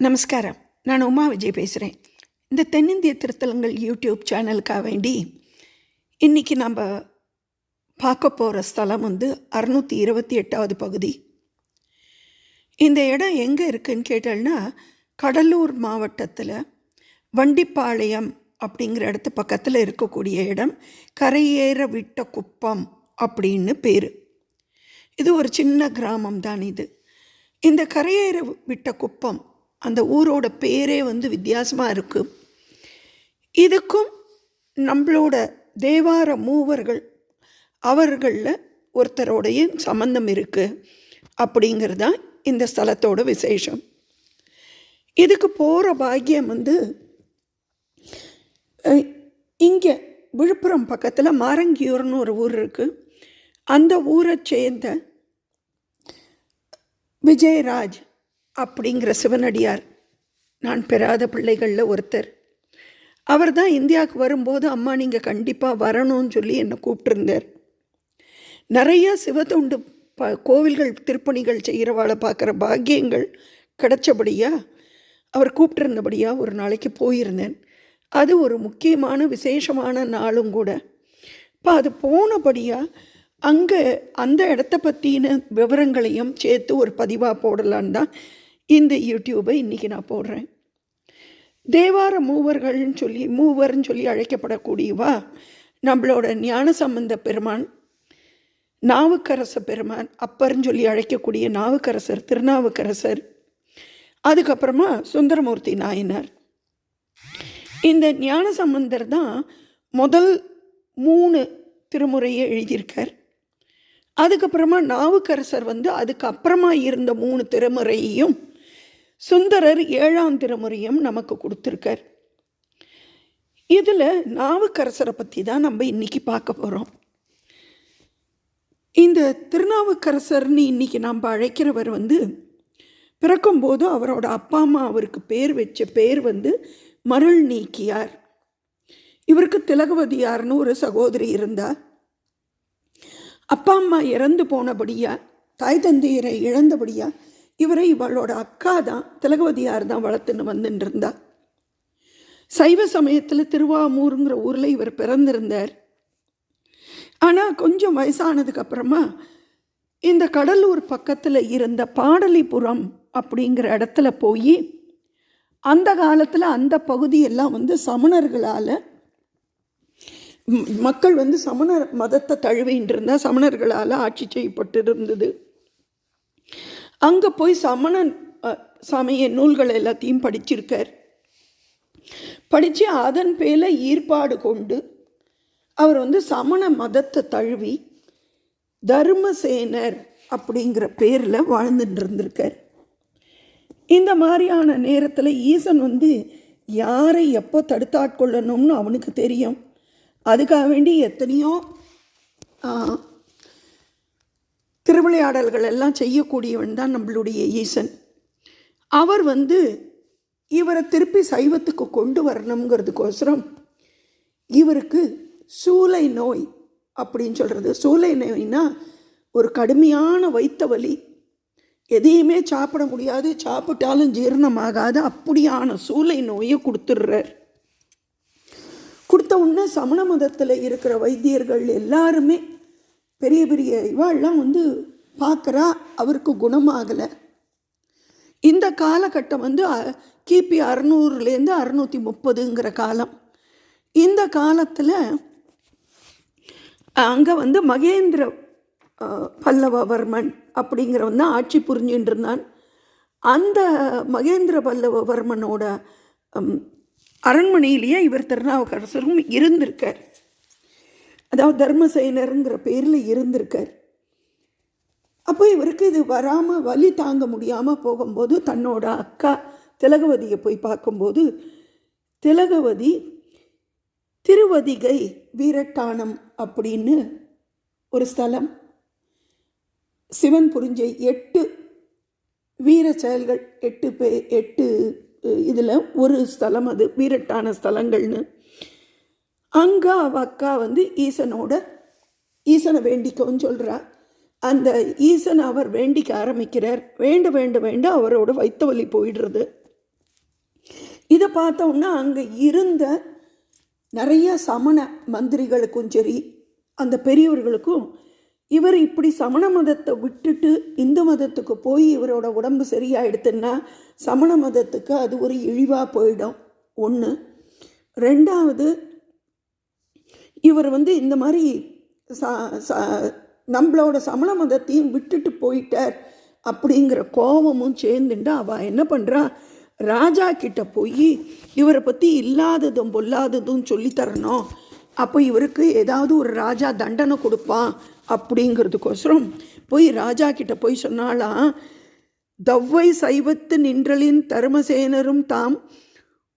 நமஸ்காரம். நான் உமா விஜய் பேசுகிறேன் இந்த தென்னிந்திய திருத்தலங்கள் யூடியூப் சேனலுக்காக வேண்டி இன்றைக்கி நம்ம பார்க்க போகிற ஸ்தலம் வந்து அறுநூற்றி இருபத்தி எட்டாவது பகுதி. இந்த இடம் எங்கே இருக்குதுன்னு கேட்டோம்னா கடலூர் மாவட்டத்தில் வண்டிப்பாளையம் அப்படிங்கிற இடத்து பக்கத்தில் இருக்கக்கூடிய இடம் கரையேற விட்ட குப்பம் அப்படின்னு பேர். இது ஒரு சின்ன கிராமம் தான் இது. இந்த கரையேற விட்ட குப்பம் அந்த ஊரோட பேரே வந்து வித்தியாசமாக இருக்குது இதுக்கும் நம்மளோட தேவார மூவர்கள் அவர்களில் ஒருத்தரோடைய சம்மந்தம் இருக்குது அப்படிங்கிறது தான் இந்த ஸ்தலத்தோட விசேஷம். இதுக்கு போகிற பாக்கியம் வந்து இங்கே விழுப்புரம் பக்கத்தில் மாரங்கியூர்னு ஒரு ஊர் இருக்குது அந்த ஊரை சேர்ந்த விஜயராஜ் அப்படிங்கிற சிவனடியார் நான் பெறாத பிள்ளைகளில் ஒருத்தர். அவர் தான் இந்தியாவுக்கு வரும்போது அம்மா நீங்கள் கண்டிப்பாக வரணும்னு சொல்லி என்னை கூப்பிட்டுருந்தார். நிறையா சிவத்தொண்டு ப கோவில்கள் திருப்பணிகள் செய்கிறவாளை பார்க்குற பாக்கியங்கள் கிடைச்சபடியாக அவர் கூப்பிட்டுருந்தபடியாக ஒரு நாளைக்கு போயிருந்தேன். அது ஒரு முக்கியமான விசேஷமான நாளும் கூட. இப்போ அது போனபடியாக அங்கே அந்த இடத்த பற்றின விவரங்களையும் சேர்த்து ஒரு பதிவாக போடலான்னு தான் இந்த யூடியூபை இன்றைக்கி நான் போடுறேன். தேவார மூவர்கள்னு சொல்லி மூவர்னு சொல்லி அழைக்கப்படக்கூடியவா? நம்மளோட ஞான சம்பந்த பெருமான் நாவுக்கரச பெருமான் அப்பர்னு சொல்லி அழைக்கக்கூடிய நாவுக்கரசர் திருநாவுக்கரசர் அதுக்கப்புறமா சுந்தரமூர்த்தி நாயனார். இந்த ஞான சம்பந்தர் தான் முதல் மூணு திருமுறையை எழுதியிருக்கார். அதுக்கப்புறமா நாவுக்கரசர் வந்து அதுக்கப்புறமா இருந்த மூணு திருமுறையையும் சுந்தரர் ஏழாம் திருமுறையும் நமக்கு கொடுத்துருக்கார். இதில் நாவுக்கரசரை பற்றி தான் நம்ம இன்றைக்கி பார்க்க போகிறோம் இந்த திருநாவுக்கரசர்னு இன்றைக்கி நம்ம அழைக்கிறவர் வந்து பிறக்கும்போது அவரோட அப்பா அம்மா அவருக்கு பேர் வச்ச பேர் வந்து மருள் நீக்கியார் இவருக்கு திலகவதியார்னு ஒரு சகோதரி இருந்தார் அப்பா அம்மா இறந்து போனபடியா தாய் தந்தையரை இழந்தபடியா இவரை இவளோட அக்கா தான் திலகவதியார் தான் வளர்த்துன்னு வந்துட்டு இருந்தா சைவ சமயத்தில் திருவாமூருங்கிற ஊரில் இவர் பிறந்திருந்தார். ஆனால் கொஞ்சம் வயசானதுக்கு அப்புறமா இந்த கடலூர் பக்கத்தில் இருந்த பாடலிபுரம் அப்படிங்கிற இடத்துல போய் அந்த காலத்தில் அந்த பகுதியெல்லாம் வந்து சமணர்களால் மக்கள் வந்து சமணர் மதத்தை தழுவின்னு இருந்தால் சமணர்களால் ஆட்சி செய்யப்பட்டு இருந்தது அங்கே போய் சமண சமய நூல்கள் எல்லாத்தையும் படிச்சிருக்கார். படித்து அதன் பேரில் ஈர்ப்பாடு கொண்டு அவர் வந்து சமண மதத்தை தழுவி தர்மசேனர் அப்படிங்கிற பேரில் வாழ்ந்துட்டு இருந்திருக்கார். இந்த மாதிரியான நேரத்தில் ஈசன் வந்து யாரை எப்போ தடுத்தாட்கொள்ளணும்னு அவனுக்கு தெரியும். அதுக்காக வேண்டி எத்தனையோ திருவிளையாடல்கள் எல்லாம் செய்யக்கூடியவன் தான் நம்மளுடைய ஈசன். அவர் வந்து இவரை திருப்பி சைவத்துக்கு கொண்டு வரணுங்கிறதுக்கோசரம் இவருக்கு சூளை நோய் அப்படின்னு சொல்கிறது சூளை நோய்னா ஒரு கடுமையான வைத்த வலி. எதையுமே சாப்பிட முடியாது. சாப்பிட்டாலும் ஜீரணமாகாது. அப்படியான சூளை நோயை கொடுத்துடுறார். கொடுத்த உடனே சமண மதத்தில் இருக்கிற வைத்தியர்கள் எல்லாருமே பெரிய பெரிய இவாள்லாம் வந்து பார்க்குறா அவருக்கு குணமாகலை. இந்த காலகட்டம் வந்து கிபி அறநூறுலேருந்து அறுநூற்றி முப்பதுங்கிற காலம். இந்த காலத்தில் அங்கே வந்து மகேந்திர பல்லவவர்மன் அப்படிங்கிறவன் தான் ஆட்சி புரிஞ்சுட்டு இருந்தான் அந்த மகேந்திர பல்லவவர்மனோட அரண்மனையிலேயே இவர் திருநாவுக்கரசரும் இருந்திருக்கார். அதாவது தர்மசேனருங்கிற பேரில் இருந்திருக்கார். அப்போ இவருக்கு இது வராமல் வலி தாங்க முடியாமல் போகும்போது தன்னோட அக்கா திலகவதியை போய் பார்க்கும்போது திலகவதி திருவதிகை வீரட்டானம் அப்படின்னு ஒரு ஸ்தலம் சிவன் புரிஞ்சை எட்டு வீர செயல்கள் எட்டு பே எட்டு இதில் ஒரு ஸ்தலம் அது வீரட்டான ஸ்தலங்கள்னு. அங்கே அவ அக்கா வந்து ஈசனோட ஈசனை வேண்டிக்கோன்னு சொல்கிறா அந்த ஈசன் அவர் வேண்டிக்க ஆரம்பிக்கிறார். வேண்ட வேண்ட வேண்ட அவரோட வைத்த வலி போயிடுறது. இதை பார்த்தோன்னா அங்கே இருந்த நிறைய சமண மந்திரிகளுக்கும் சரி அந்த பெரியவர்களுக்கும் இவர் இப்படி சமண மதத்தை விட்டுட்டு இந்து மதத்துக்கு போய் இவரோட உடம்பு சரியாயிடுத்துன்னா சமண மதத்துக்கு அது ஒரு இழிவாக போயிடும். ஒன்று ரெண்டாவது இவர் வந்து இந்த மாதிரி நம்மளோட சமண மதத்தையும் விட்டுட்டு போயிட்டார் அப்படிங்கிற கோபமும் சேர்ந்துட்டு அவள் என்ன பண்ணுறா ராஜா கிட்ட போய் இவரை பற்றி இல்லாததும் பொல்லாததும் சொல்லித் தரணும். அப்போ இவருக்கு ஏதாவது ஒரு ராஜா தண்டனை கொடுப்பான் அப்படிங்கிறதுக்கோசரம் போய் ராஜா கிட்ட போய் சொன்னாலாம் தவ்வை சைவத்து நின்றலின் தருமசேனரும் தாம்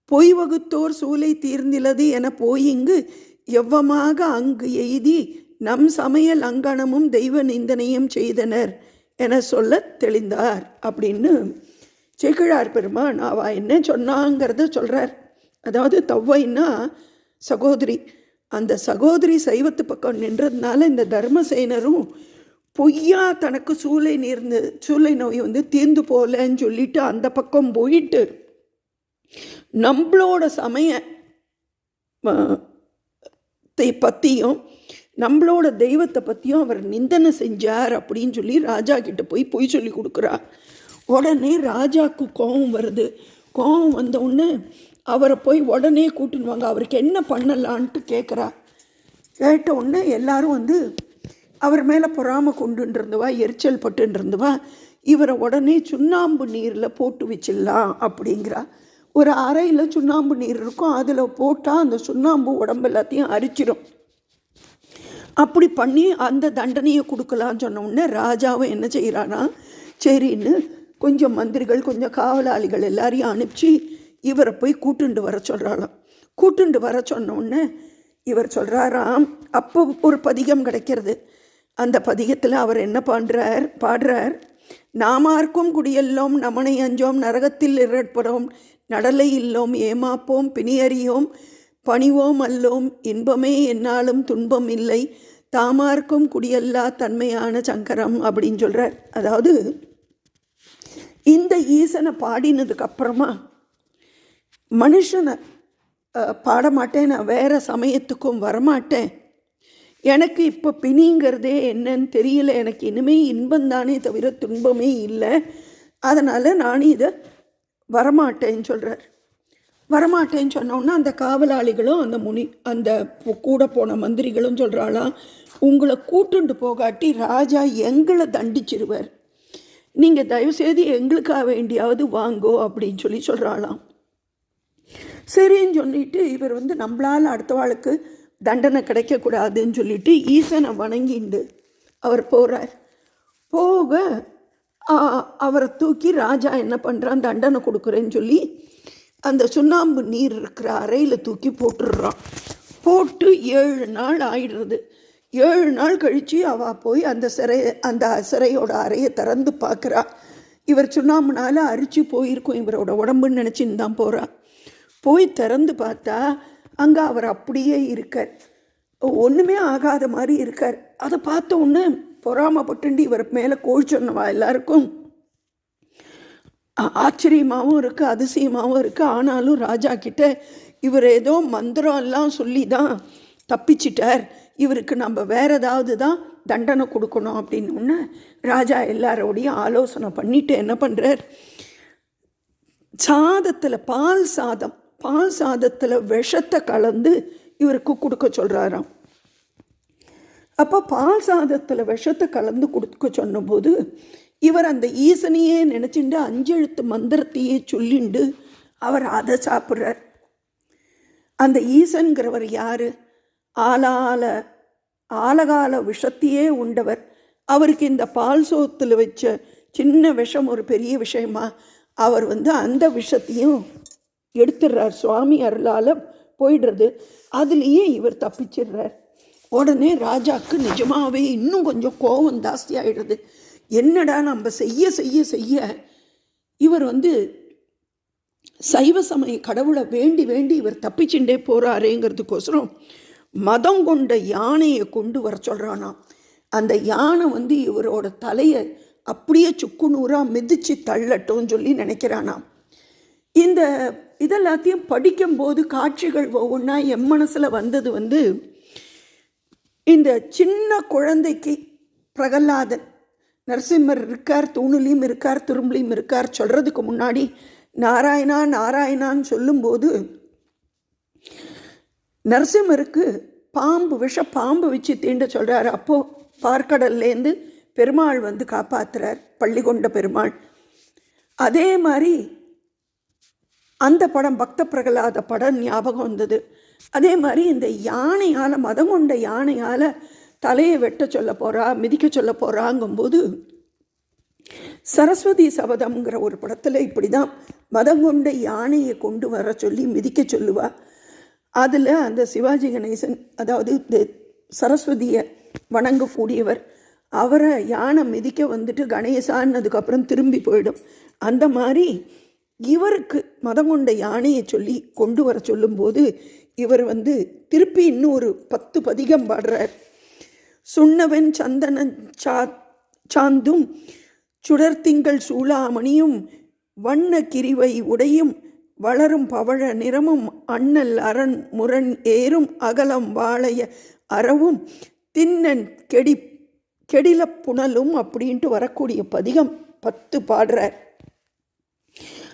பொய் வகுத்தோர் சூலை தீர்ந்திலது என போய் இங்கு எவ்வமாக அங்கு எய்தி நம் சமையல் அங்கணமும் தெய்வ நிந்தனையும் செய்தனர் என சொல்ல தெளிந்தார் அப்படின்னு சேக்கிழார் பெருமான் அவா என்ன சொன்னாங்கிறத சொல்கிறார் அதாவது தவ்வைன்னா சகோதரி. அந்த சகோதரி சைவத்து பக்கம் நின்றதுனால இந்த தர்மசேனரும் பொய்யா தனக்கு சூளை நேர்ந்து சூளை நோய் வந்து தீர்ந்து போகலன்னு சொல்லிட்டு அந்த பக்கம் போயிட்டு நம்மளோட சமய தெய்வத்தை பற்றியும் நம்மளோட தெய்வத்தை பற்றியும் அவர் நிந்தனை செஞ்சார் அப்படின்னு சொல்லி ராஜா கிட்ட போய் பொய் சொல்லி கொடுக்குறார். உடனே ராஜாவுக்கு கோபம் வருது. கோபம் வந்த உடனே அவரை போய் உடனே கூட்டின்னு வாங்க. அவருக்கு என்ன பண்ணலான்ட்டு கேட்குறா கேட்ட உடனே எல்லாரும் வந்து அவர் மேலே பொறாம கொண்டுருந்துவா எரிச்சல் பட்டுருந்துவா இவரை உடனே சுண்ணாம்பு நீரில் போட்டு வச்சிடலாம் அப்படிங்கிறா. ஒரு அறையில் சுண்ணாம்பு நீர் இருக்கும். அதில் போட்டால் அந்த சுண்ணாம்பு உடம்பு எல்லாத்தையும் அரிச்சிடும் அப்படி பண்ணி அந்த தண்டனையை கொடுக்கலான்னு சொன்ன உடனே ராஜாவும் என்ன செய்கிறானா சரின்னு கொஞ்சம் மந்திரிகள் கொஞ்சம் காவலாளிகள் எல்லாரையும் அனுப்பிச்சு இவரை போய் கூட்டுண்டு வர சொல்கிறாளாம் கூட்டுண்டு வர சொன்னோடனே இவர் சொல்கிறாராம் அப்போ ஒரு பதிகம் கிடைக்கிறது. அந்த பதிகத்தில் அவர் என்ன பண்ணுறார் பாடுறார் நாமார்க்கும் குடியெல்லோம் நமனை அஞ்சோம் நரகத்தில் இறட்புறோம் நடலை இல்லோம் ஏமாப்போம் பிணியறியோம் பணிவோம் அல்லோம். இன்பமே என்னாலும் துன்பம் இல்லை. தாமார்க்கும் குடியல்லா தன்மையான சங்கரம் அப்படின்னு சொல்கிறார் அதாவது இந்த ஈசனை பாடினதுக்கு அப்புறமா மனுஷனை பாடமாட்டேன் பாட மாட்டேன் நான் வேறு சமயத்துக்கும் வரமாட்டேன். எனக்கு இப்போ பிணிங்கிறதே என்னன்னு தெரியல. எனக்கு இனிமே இன்பம் தானே தவிர துன்பமே இல்லை. அதனால் நான் இதை வரமாட்டேன்னு சொல்கிறார் வரமாட்டேன்னு சொன்னோன்னா அந்த காவலாளிகளும் அந்த முனி அந்த கூட போன மந்திரிகளும் சொல்கிறாளாம் உங்களை கூட்டுண்டு போகாட்டி ராஜா எங்களை தண்டிச்சிருவார். நீங்கள் தயவுசெய்து எங்களுக்காக வேண்டியாவது வாங்கோ அப்படின்னு சொல்லி சொல்கிறாளாம் சரின்னு சொல்லிட்டு இவர் வந்து நம்மளால் அடுத்தவாளுக்கு தண்டனை கிடைக்கக்கூடாதுன்னு சொல்லிட்டு ஈசனை வணங்கிண்டு அவர் போகிறார் போக அவரை தூக்கி ராஜா என்ன பண்ணுறான் தண்டனை கொடுக்குறேன்னு சொல்லி அந்த சுண்ணாம்பு நீர் இருக்கிற அறையில் தூக்கி போட்டுடுறான். போட்டு ஏழு நாள் ஆயிடுறது. ஏழு நாள் கழித்து அவள் போய் அந்த சிறை அந்த சிறையோட அறையை திறந்து பார்க்குறா. இவர் சுண்ணாம்புனால அரிச்சு போயிருக்கும் இவரோட உடம்புன்னு நினச்சின்னு தான் போகிறான் போய் திறந்து பார்த்தா அங்கே அவர் அப்படியே இருக்கார். ஒன்றுமே ஆகாத மாதிரி இருக்கார். அதை பார்த்த உடனே பொறாமப்பட்டுண்டு இவர் மேலே கோழ் சொன்னவா எல்லாருக்கும்? ஆச்சரியமாகவும் இருக்குது அதிசயமாகவும் இருக்குது ஆனாலும் ராஜா கிட்ட இவர் ஏதோ மந்திரம் எல்லாம் சொல்லி தான் தப்பிச்சிட்டார். இவருக்கு நம்ம வேற ஏதாவது தான் தண்டனை கொடுக்கணும் அப்படின்னு உடனே ராஜா எல்லாரோடையும் ஆலோசனை பண்ணிட்டு என்ன பண்ணுறார் சாதத்தில் பால் சாதம் பால் சாதத்தில் விஷத்தை கலந்து இவருக்கு கொடுக்க சொல்கிறாராம் அப்போ பால் சாதத்தில் விஷத்தை கலந்து கொடுக்க சொன்னபோது இவர் அந்த ஈசனையே நினச்சிண்டு அஞ்செழுத்து மந்திரத்தையே சொல்லிண்டு அவர் அதை சாப்பிட்றார். அந்த ஈசன்கிறவர் யார்? ஆளால ஆலகால விஷத்தையே உண்டவர். அவருக்கு இந்த பால் சோத்தில் வச்ச சின்ன விஷம் ஒரு பெரிய விஷயமா அவர் வந்து அந்த விஷத்தையும் எடுத்துடுறார். சுவாமி அருளால் போயிடுறது. அதுலேயே இவர் தப்பிச்சிடுறார். உடனே ராஜாக்கு நிஜமாகவே இன்னும் கொஞ்சம் கோபம் ஜாஸ்தியாகிடுது என்னடா நம்ம செய்ய செய்ய செய்ய? இவர் வந்து சைவ சமய கடவுளை வேண்டி வேண்டி இவர் தப்பிச்சுட்டே போகிறாரேங்கிறதுக்கோசரம் மதம் கொண்ட யானையை கொண்டு வர சொல்கிறானாம் அந்த யானை வந்து இவரோட தலையை அப்படியே சுக்குநூறாக மிதித்து தள்ளட்டும்னு சொல்லி நினைக்கிறானாம். இந்த இதெல்லாத்தையும் படிக்கும்போது காட்சிகள் ஒவ்வொன்றா என் மனசில் வந்தது வந்து இந்த சின்ன குழந்தைக்கு பிரகலாதன் நரசிம்மர் இருக்கார் தூணுலையும் இருக்கார் துரும்புலையும் இருக்கார் சொல்கிறதுக்கு முன்னாடி நாராயணா நாராயணான்னு சொல்லும்போது நரசிம்மருக்கு பாம்பு விஷ பாம்பு வச்சு தீண்ட சொல்கிறார் அப்போது பார்க்கடல்லேருந்து பெருமாள் வந்து காப்பாத்துறார் பள்ளிகொண்ட பெருமாள். அதே மாதிரி அந்த படம் பக்த பிரகலாத படம் ஞாபகம் வந்தது. அதே மாதிரி இந்த யானையால் மதம் கொண்ட யானையால் தலையை வெட்ட சொல்ல போகிறா மிதிக்க சொல்ல போகிறாங்கும்போது சரஸ்வதி சபதம்ங்கிற ஒரு படத்தில் இப்படி தான் மதம் கொண்ட யானையை கொண்டு வர சொல்லி மிதிக்க சொல்லுவா. அதில் அந்த சிவாஜி கணேசன் அதாவது இந்த சரஸ்வதியை வணங்கக்கூடியவர் அவரை யானை மிதிக்க வந்துட்டு கணேசான்னதுக்கப்புறம் திரும்பி போயிடும். அந்த மாதிரி இவருக்கு மதம் கொண்ட யானையை சொல்லி கொண்டு வர சொல்லும்போது இவர் வந்து திருப்பி இன்னும் ஒரு பத்து பதிகம் பாடுறார். சுண்ணவன் சந்தன சா சாந்தும் சுடர்த்திங்கள் சூளாமணியும் வண்ண கிரிவை உடையும் வளரும் பவழ நிறமும் அண்ணல் அரண் முரண் ஏறும் அகலம் வாழைய அறவும் தின்னன் கெடி கெடில புனலும் அப்படின்ட்டு வரக்கூடிய பதிகம் பத்து பாடுறார்.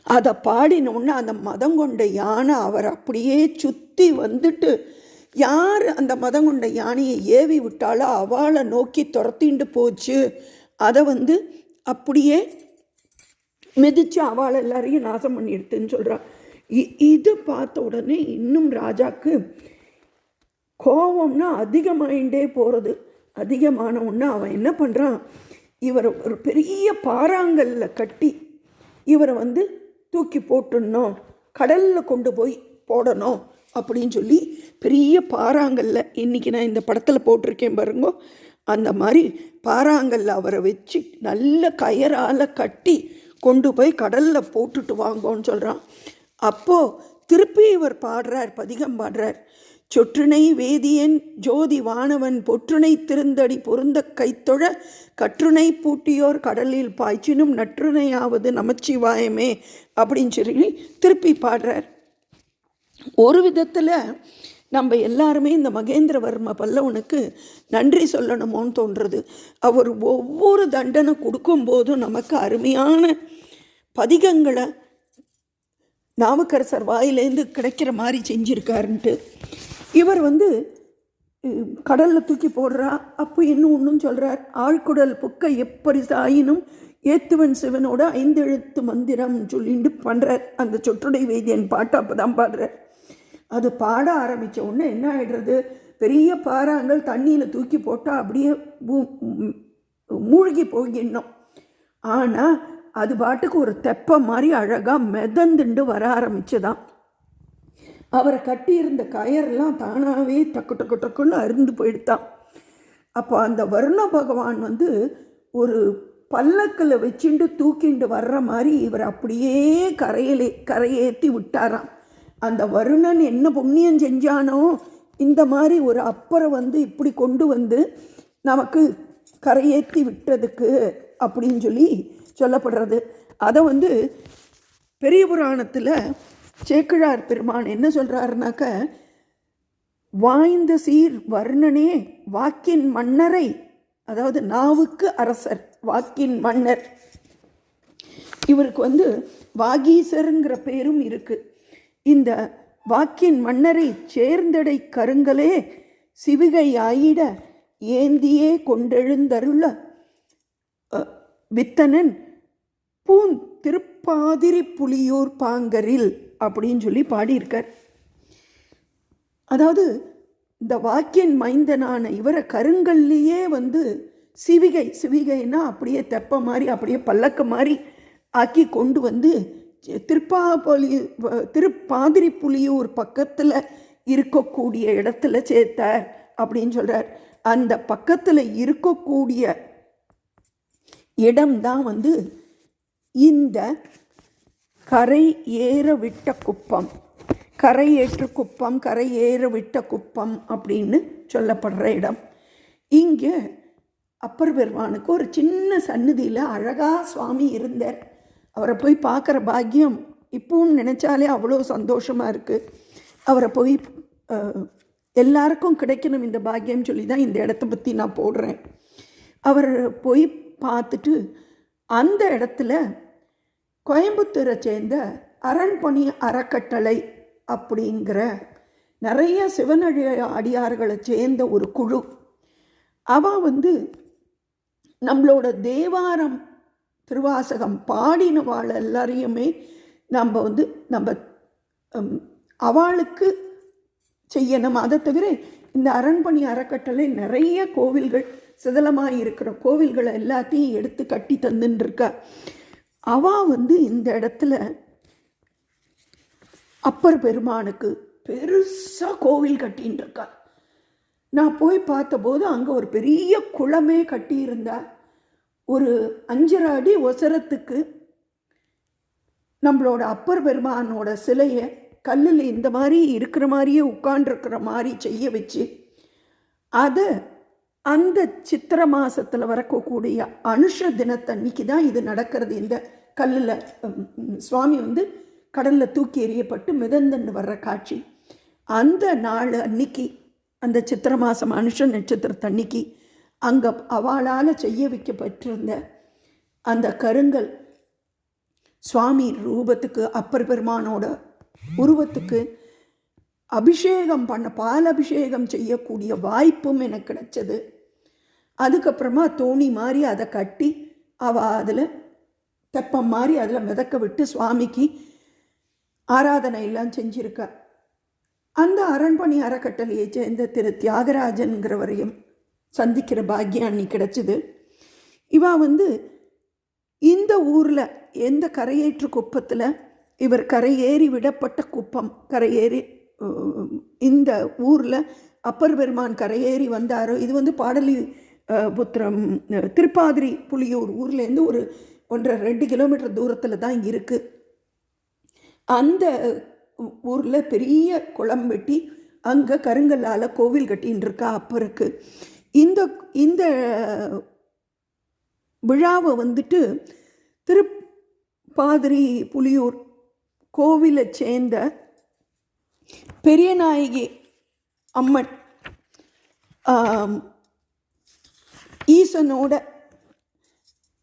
அதை பாடினோடனே அந்த மதம் கொண்ட யானை அவர் அப்படியே சுற்றி வந்துட்டு யார் அந்த மதம் கொண்ட யானையை ஏவி விட்டாலோ அவளை நோக்கி துரத்திண்டு போச்சு. அதை வந்து அப்படியே மிதித்து அவளை எல்லாரையும் நாசம் பண்ணிடுதுன்னு சொல்கிறான் இது பார்த்த உடனே இன்னும் ராஜாக்கு கோபம்னா அதிகமாயிண்டே போகிறது அதிகமான ஒன்று அவன் என்ன பண்ணுறான் இவரை ஒரு பெரிய பாறாங்கல்ல கட்டி இவரை வந்து தூக்கி போட்டுடணும் கடலில் கொண்டு போய் போடணும் அப்படின்னு சொல்லி பெரிய பாறாங்கல்ல. இன்றைக்கி நான் இந்த படத்தில் போட்டிருக்கேன் பாருங்க. அந்த மாதிரி பாறாங்கல்ல அவரை வச்சு நல்ல கயரால் கட்டி கொண்டு போய் கடலில் போட்டுட்டு வாங்கோன்னு சொல்கிறான் அப்போது திருப்பி இவர் பாடுறார் பதிகம் பாடுறார். சொற்றுனை வேதியன் ஜோதி வானவன் பொற்றுனை திருந்தடி பொருந்த கைத்தொழ கற்றுனை பூட்டியோர் கடலில் பாய்ச்சினும் நற்றுணையாவது நமச்சிவாயமே அப்படின்னு சொல்லி திருப்பி பாடுறார். ஒரு விதத்தில் நம்ம எல்லாருமே இந்த மகேந்திரவர்ம பல்லவனுக்கு நன்றி சொல்லணுமோன்னு தோன்றுறது. அவர் ஒவ்வொரு தண்டனை கொடுக்கும்போதும் நமக்கு அருமையான பதிகங்களை நாமக்கரசர் வாயிலேருந்து கிடைக்கிற மாதிரி செஞ்சுருக்காருன்ட்டு. இவர் வந்து கடலில் தூக்கி போடுறா அப்போ இன்னும் ஒன்றும் சொல்கிறார் ஆழ்குடல் புக்க எப்படி சாயினும் ஏத்துவன் சிவனோட ஐந்தெழுத்து மந்திரம் சொல்லிட்டு பண்ணுறார் அந்த சொற்றுடை வேதியன் பாட்டு அப்போ தான் பாடுறார். அது பாட ஆரம்பித்த உடனே என்ன ஆகிடுறது பெரிய பாறாங்கள் தண்ணியில் தூக்கி போட்டால் அப்படியே மூழ்கி போகிடணும் ஆனால் அது பாட்டுக்கு ஒரு தெப்பை மாதிரி அழகாக மெதந்துண்டு வர ஆரம்பிச்சுதான் அவரை கட்டியிருந்த கயர்லாம் தானாகவே டக்கு டக்கு டக்குன்னு அருந்து போயிடுத்தான். அப்போ அந்த வருண பகவான் வந்து ஒரு பல்லக்கில் வச்சுட்டு தூக்கிண்டு வர்ற மாதிரி இவர் அப்படியே கரையிலே கரையேற்றி விட்டாராம். அந்த வருணன் என்ன புண்ணியம் செஞ்சானோ இந்த மாதிரி ஒரு அப்பரை வந்து இப்படி கொண்டு வந்து நமக்கு கரையேற்றி விட்டதுக்கு அப்படின்னு சொல்லி சொல்லப்படுறது. அதை வந்து பெரிய புராணத்தில் சேக்கிழார் பெருமான் என்ன சொல்கிறாருனாக்க வாய்ந்த சீர் வர்ணனே வாக்கின் மன்னரை அதாவது நாவுக்கு அரசர் வாக்கின் மன்னர். இவருக்கு வந்து வாகீசருங்கிற பேரும் இருக்குது இந்த வாக்கின் மன்னரை சேர்ந்தடை கருங்கலே சிவிகை ஆயிட ஏந்தியே கொண்டெழுந்தருள வித்தனன் பூந் திருப்பாதிரி புலியூர் பாங்கரில். அப்படின்னு சொல்லி பாடியிருக்கார். அதாவது இந்த வாக்கியன் மைந்தனான இவரை கருங்கல்லையே வந்து சிவிகை சிவிகைன்னா அப்படியே தெப்ப மாதிரி அப்படியே பல்லக்க மாதிரி ஆக்கி கொண்டு வந்து திருப்பாபொலி திருப்பாதிரி புலியூர் பக்கத்தில் இருக்கக்கூடிய இடத்துல சேர்த்தார் அப்படின்னு சொல்கிறார் அந்த பக்கத்தில் இருக்கக்கூடிய இடம்தான் வந்து இந்த கரை ஏற விட்ட குப்பம். கரை ஏற்று குப்பம் கரை ஏற விட்ட குப்பம் அப்படின்னு சொல்லப்படுற இடம். இங்கே அப்பர் பெருமானுக்கு ஒரு சின்ன சன்னதியில் அழகாக சுவாமி இருந்தார். அவரை போய் பார்க்குற பாக்கியம் இப்பவும் நினச்சாலே அவ்வளோ சந்தோஷமாக இருக்குது அவரை போய் எல்லாருக்கும் கிடைக்கணும் இந்த பாக்கியம் சொல்லி தான் இந்த இடத்த பற்றி நான் போடுறேன். அவர் போய் பார்த்துட்டு அந்த இடத்துல கோயம்புத்தூரை சேர்ந்த அரண்பணி அறக்கட்டளை அப்படிங்கிற நிறைய சிவனடி அடியார்களை சேர்ந்த ஒரு குழு. அவ வந்து நம்மளோட தேவாரம் திருவாசகம் பாடினவாள் எல்லாரையுமே நம்ம வந்து நம்ம அவளுக்கு செய்யணும். அதை தவிர இந்த அரண்மனை அறக்கட்டளை நிறைய கோவில்கள் சிதலமாக இருக்கிற கோவில்களை எல்லாத்தையும் எடுத்து கட்டி தந்துன்னு இருக்கா. அவா வந்து இந்த இடத்துல அப்பர் பெருமானுக்கு பெருசாக கோவில் கட்டின்னு இருக்கா நான் போய் பார்த்தபோது அங்கே ஒரு பெரிய குளமே கட்டியிருந்தா ஒரு அஞ்சரை அடி ஒசரத்துக்கு நம்மளோட அப்பர் பெருமானோட சிலையை கல்லில் இந்த மாதிரி இருக்கிற மாதிரியே உட்காண்டிருக்கிற மாதிரி செய்ய வச்சு அதை அந்த சித்திர மாதத்தில் வரக்கூடிய அனுஷ தினத்தன்னைக்கு தான் இது நடக்கிறது. இந்த கல்லில் சுவாமி வந்து கடலில் தூக்கி எறியப்பட்டு மிதந்தன்னு வர்ற காட்சி. அந்த நாள் அன்னைக்கு அந்த சித்திர மாதம் அனுஷ நட்சத்திரத்தன்னைக்கு அங்கே அவளால் செய்ய வைக்கப்பட்டிருந்த அந்த கருங்கல் சுவாமி ரூபத்துக்கு அப்பர் பெருமானோட உருவத்துக்கு அபிஷேகம் பண்ண பால் அபிஷேகம் செய்யக்கூடிய வாய்ப்பும் எனக்கு கிடைச்சது. அதுக்கப்புறமா தோணி மாதிரி அதை கட்டி அவள் அதில் தெப்பம் மாதிரி அதில் மிதக்க விட்டு சுவாமிக்கு ஆராதனை எல்லாம் செஞ்சிருக்கா. அந்த அரண்மனை அறக்கட்டளையை சேர்ந்த திரு தியாகராஜன்கிறவரையும் சந்திக்கிற பாக்கியம் அன்னைக்கு கிடைச்சிது. இவா வந்து இந்த ஊரில் எந்த கரையேற்று குப்பத்தில் இவர் கரையேறி விடப்பட்ட குப்பம் கரையேறி இந்த ஊரில் அப்பர் பெருமான் கரையேறி வந்தாரோ இது வந்து பாடலி புத்திரம் திருப்பாதிரி புலியூர் ஊர்லேருந்து ஒரு ஒன்றரை ரெண்டு கிலோமீட்டர் தூரத்தில் தான் இருக்குது அந்த ஊரில் பெரிய குளம் வெட்டி அங்கே கருங்கல்லால் கோவில் கட்டின்னு இருக்கா அப்பருக்கு. இந்த இந்த விழாவை வந்துட்டு திருப்பாதிரி புலியூர் கோவிலை சேர்ந்த பெரியநாயகி அம்மன் ஈசனோட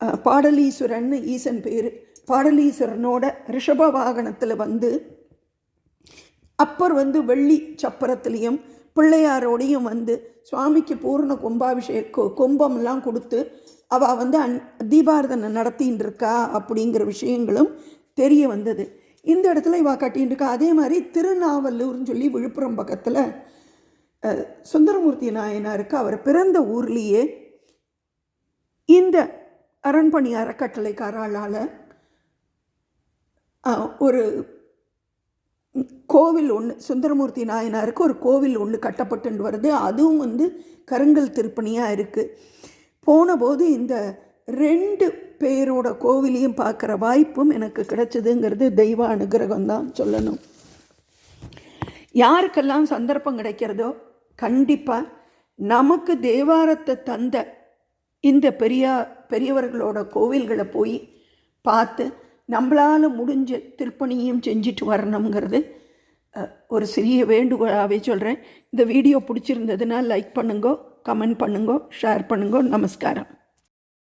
பாடலீஸ்வரன்னு பாடலீஸ்வரன் ஈசன் பேர். பாடலீஸ்வரனோட ரிஷப வாகனத்தில் வந்து அப்பர் வந்து வெள்ளி சப்பரத்துலேயும் பிள்ளையாரோடையும் வந்து சுவாமிக்கு பூர்ண கும்பாபிஷேக கும்பம்லாம் கொடுத்து அவள் வந்து அன் தீபாரதனை நடத்தின்னு இருக்கா அப்படிங்கிற விஷயங்களும் தெரிய வந்தது. இந்த இடத்துல இவா கட்டின்னு இருக்கா அதே மாதிரி திருநாவல்லூர்னு சொல்லி விழுப்புரம் பக்கத்தில் சுந்தரமூர்த்தி நாயனாருக்கு அவர் பிறந்த ஊர்லேயே இந்த அரண்பணி அறக்கட்டளைக்காரால் ஒரு கோவில் ஒன்று சுந்தரமூர்த்தி நாயனாருக்கு ஒரு கோவில் ஒன்று கட்டப்பட்டு வருது. அதுவும் வந்து கருங்கல் திருப்பணியாக இருக்குது போனபோது இந்த ரெண்டு பேரோட கோவிலையும் பார்க்குற வாய்ப்பும் எனக்கு கிடைச்சதுங்கிறது தெய்வ அனுகிரகம் தான் சொல்லணும். யாருக்கெல்லாம் சந்தர்ப்பம் கிடைக்கிறதோ கண்டிப்பாக நமக்கு தேவாரத்தை தந்த இந்த பெரியா பெரியவர்களோட கோவில்களை போய் பார்த்து நம்மளால் முடிஞ்ச திருப்பணியும் செஞ்சுட்டு வரணுங்கிறது ஒரு சிறிய வேண்டுகோளாகவே சொல்கிறேன் இந்த வீடியோ பிடிச்சிருந்ததுன்னா லைக் பண்ணுங்கோ கமெண்ட் பண்ணுங்கோ ஷேர் பண்ணுங்கோ. நமஸ்காரம்.